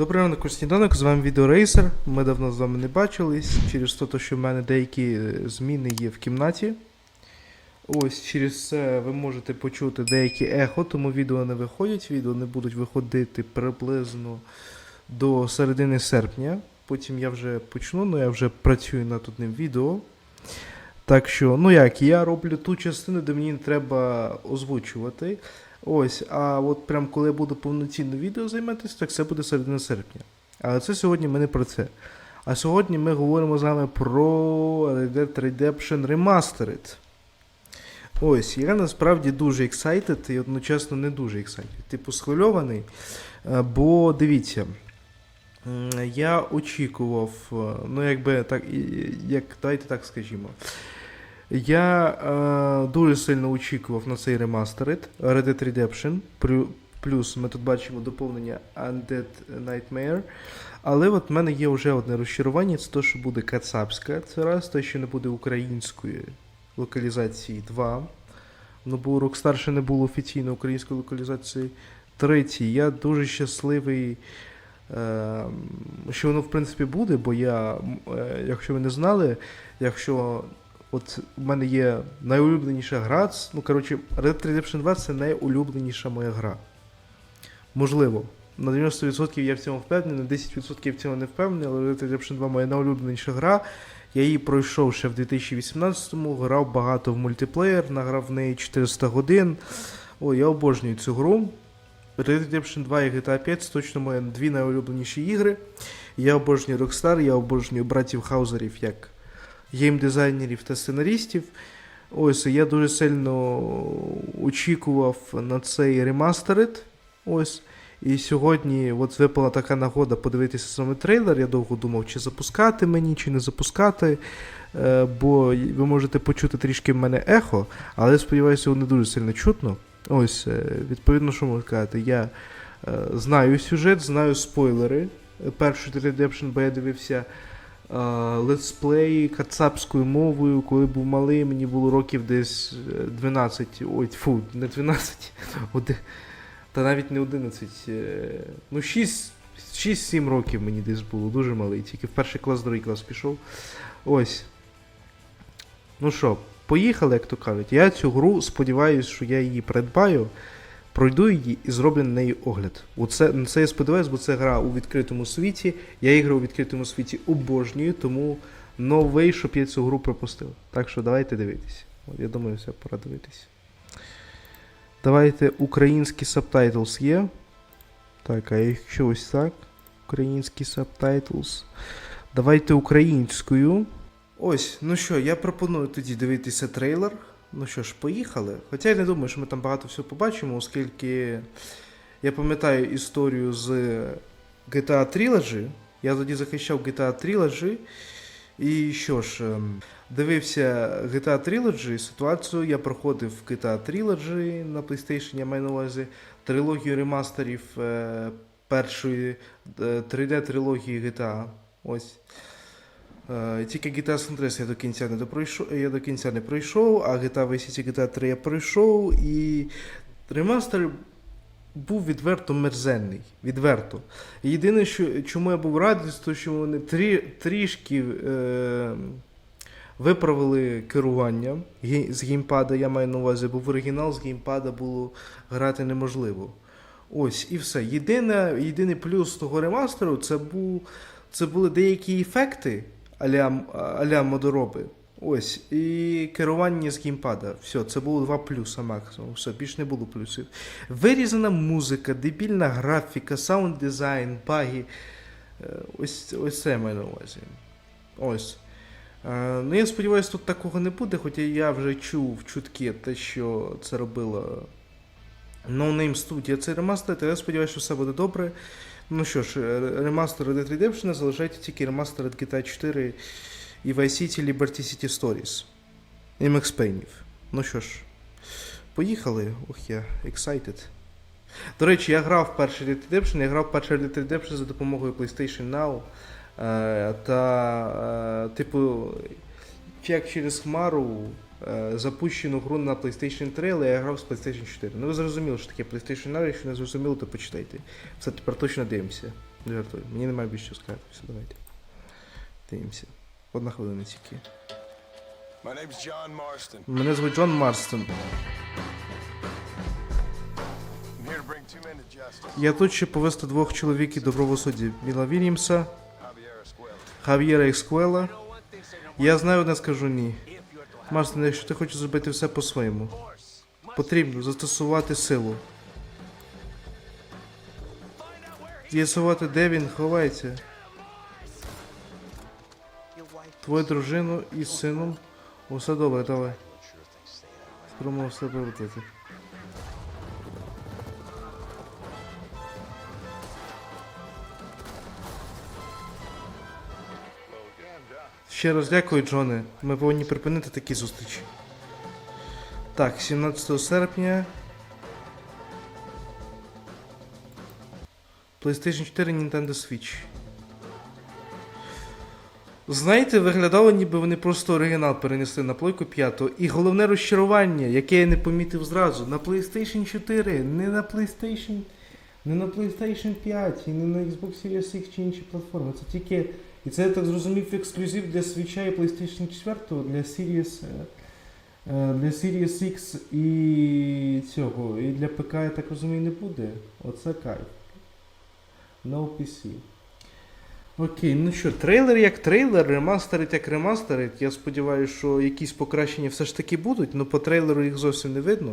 Добрий ранок, сніданок, з вами Відеорейсер. Ми давно з вами не бачились через те, що в мене деякі е, зміни є в кімнаті. Ось через це ви можете почути деякі ехо, тому відео не виходять. Відео не будуть виходити приблизно до середини серпня. Потім я вже почну, ну я вже працюю над одним відео. Так що, ну як, я роблю ту частину, де мені треба озвучувати. Ось, а от прям коли я буду повноцінно відео займатися, так це буде середина серпня. Але це сьогодні ми не про це. А сьогодні ми говоримо з вами про Red Dead Redemption Remastered. Ось, я насправді дуже excited і одночасно не дуже excited. Типу, схвильований. Е, Бо дивіться, я очікував, е, ну якби так, як давайте так скажімо. Я е, дуже сильно очікував на цей ремастерит Red Dead Redemption. Плюс ми тут бачимо доповнення Undead Nightmare. Але от в мене є вже одне розчарування, це те, що буде кацапська. Це раз, те, що не буде української локалізації 2. Ну, бо Rockstar ще не було офіційної української локалізації. Третій, я дуже щасливий, е, що воно в принципі буде, бо я, е, якщо ви не знали, якщо от у мене є найулюбленіша гра, ну коротше, Red Dead Redemption 2 це найулюбленіша моя гра. Можливо. На 90% я в цьому впевнений, на 10% я в цьому не впевнений, але Red Dead Redemption 2 моя найулюбленіша гра. Я її пройшов ще в 2018-му, грав багато в мультиплеєр, награв в неї 400 годин. О, я обожнюю цю гру. Red Dead Redemption 2 і GTA 5 це точно мої дві найулюбленіші ігри. Я обожнюю Rockstar, я обожнюю братів Хаузерів як геймдизайнерів та сценаристів. Ось, я дуже сильно очікував на цей ремастерит. Ось. І сьогодні от випала така нагода подивитися саме трейлер. Я довго думав, чи запускати мені, чи не запускати. Е, бо ви можете почути трішки в мене ехо, але сподіваюся, його не дуже сильно чутно. Ось, е, відповідно, що можу сказати, я е, знаю сюжет, знаю спойлери. Перший Redemption, бо я дивився е, летсплей кацапською мовою, коли був малий, мені було років десь е, 12, ой, фу, не 12, оди- та навіть не 11, е, ну 6, 6-7 років мені десь було, дуже малий, тільки в перший клас, другий клас пішов. Ось. Ну що, поїхали, як то кажуть. Я цю гру сподіваюся, що я її придбаю, пройду її і зроблю на неї огляд. Оце, на це я сподіваюся, бо це гра у відкритому світі. Я ігри у відкритому світі обожнюю, тому новий, щоб я цю гру пропустив. Так що давайте дивитися. Я думаю, все, пора дивитися. Давайте український сабтайтлс є. Так, а якщо ось так. Український сабтайтлс. Давайте українською. Ось, ну що, я пропоную тоді дивитися трейлер. Ну що ж, поїхали. Хоча я не думаю, що ми там багато всього побачимо, оскільки я пам'ятаю історію з GTA Trilogy. Я тоді захищав GTA Trilogy. І що ж, ем, дивився GTA Trilogy ситуацію. Я проходив GTA Trilogy на PlayStation, я маю на увазі трилогію ремастерів е, першої е, 3D-трилогії GTA. Ось. Е, Тільки GTA San Andreas я до кінця не допройшов, я до кінця не пройшов, а GTA Vice City GTA 3 я пройшов, і ремастер був відверто мерзенний. Відверто. Єдине, що, чому я був радий, те, що вони трі, трішки е, виправили керування з геймпада, я маю на увазі, бо в оригінал з геймпада було грати неможливо. Ось і все. Єдине, єдиний плюс того ремастеру це, був, це були деякі ефекти аля, модороби. Ось, і керування з геймпада. Все, це було два плюса максимум. Все, більше не було плюсів. Вирізана музика, дебільна графіка, саунд дизайн, баги. Е, Ось, ось це маю на увазі. Ось. Е, Ну, я сподіваюся, тут такого не буде, хоча я вже чув чутки те, що це робила No Name Studio. Це ремастер, то я сподіваюся, що все буде добре. Ну що ж, е, ремастер Red Redemption залишається тільки ремастер від GTA 4 і Vice City Liberty City Stories. І Max Payne. Ну що ж, поїхали. Ох, я excited. До речі, я грав перший Red Redemption, я грав перший Red Redemption за допомогою PlayStation Now. Е, та, е, типу, як через Хмару запущену гру на PlayStation 3, але я грав з PlayStation 4. Ну ви зрозуміли, що таке PlayStation Now, якщо не зрозуміло, то почитайте. Все, тепер точно дивимося. Жартую. Мені немає більше що сказати. Все, давайте. Дивимося. Одна хвилина тільки. Мене звуть Джон Марстон. Я тут щоб повести двох чоловіків до правосуддя. Біла Вільямса. Хав'єра Ескуела. Я знаю, одне скажу ні. Марстон, якщо ти хочеш зробити все по-своєму, потрібно застосувати силу. З'ясувати, де він ховається. Твою дружину із сином. Усе добре, давай. Спробуємо все прилетити. Ще раз дякую, Джоне. Ми повинні припинити такі зустрічі. Так, 17 серпня. PlayStation 4 Nintendo Switch. Знаєте, виглядало, ніби вони просто оригінал перенесли на плойку 5. І головне розчарування, яке я не помітив зразу, на PlayStation 4, не на PlayStation, не на PlayStation 5 і не на Xbox Series X чи інші платформи. Це тільки. І це я так зрозумів ексклюзив для Switch і PlayStation 4, для Series, е, е, для Series X і цього. І для ПК, я так розумію, не буде. Оце кайф. No PC. Окей, ну що, трейлер як трейлер, ремастерить як ремастерить. Я сподіваюся, що якісь покращення все ж таки будуть, але по трейлеру їх зовсім не видно.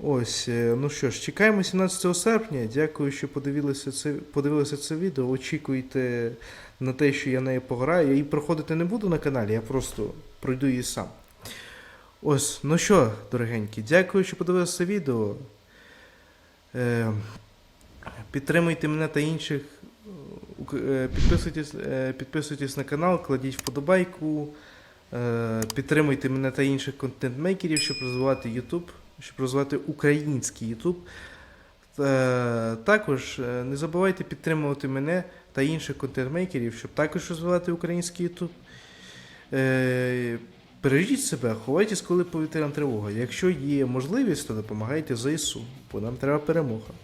Ось, е, ну що ж, чекаємо 17 серпня. Дякую, що подивилися це, подивилися це відео. Очікуйте на те, що я нею пограю. Я її проходити не буду на каналі, я просто пройду її сам. Ось, ну що, дорогенькі, дякую, що подивилися це відео. Е, підтримуйте мене та інших. Е, Підписуйтесь, е, підписуйтесь на канал, кладіть вподобайку. Підтримуйте мене та інших контент-мейкерів, щоб розвивати YouTube, щоб розвивати український. Е, Також е, не забувайте підтримувати мене та інших контент-мейкерів, щоб також розвивати український YouTube. Е, Бережіть себе, ховайтесь, коли повітряна тривога. Якщо є можливість, то допомагайте ЗСУ, бо нам треба перемога.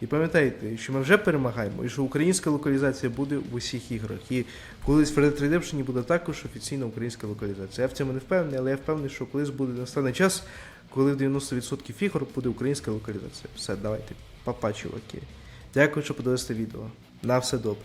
І пам'ятайте, що ми вже перемагаємо, і що українська локалізація буде в усіх іграх. І колись в Red Redemption буде також офіційна українська локалізація. Я в цьому не впевнений, але я впевнений, що колись буде настане час, коли в 90% ігор буде українська локалізація. Все, давайте, папа, чуваки. Дякую, що подивилися відео. На все добре.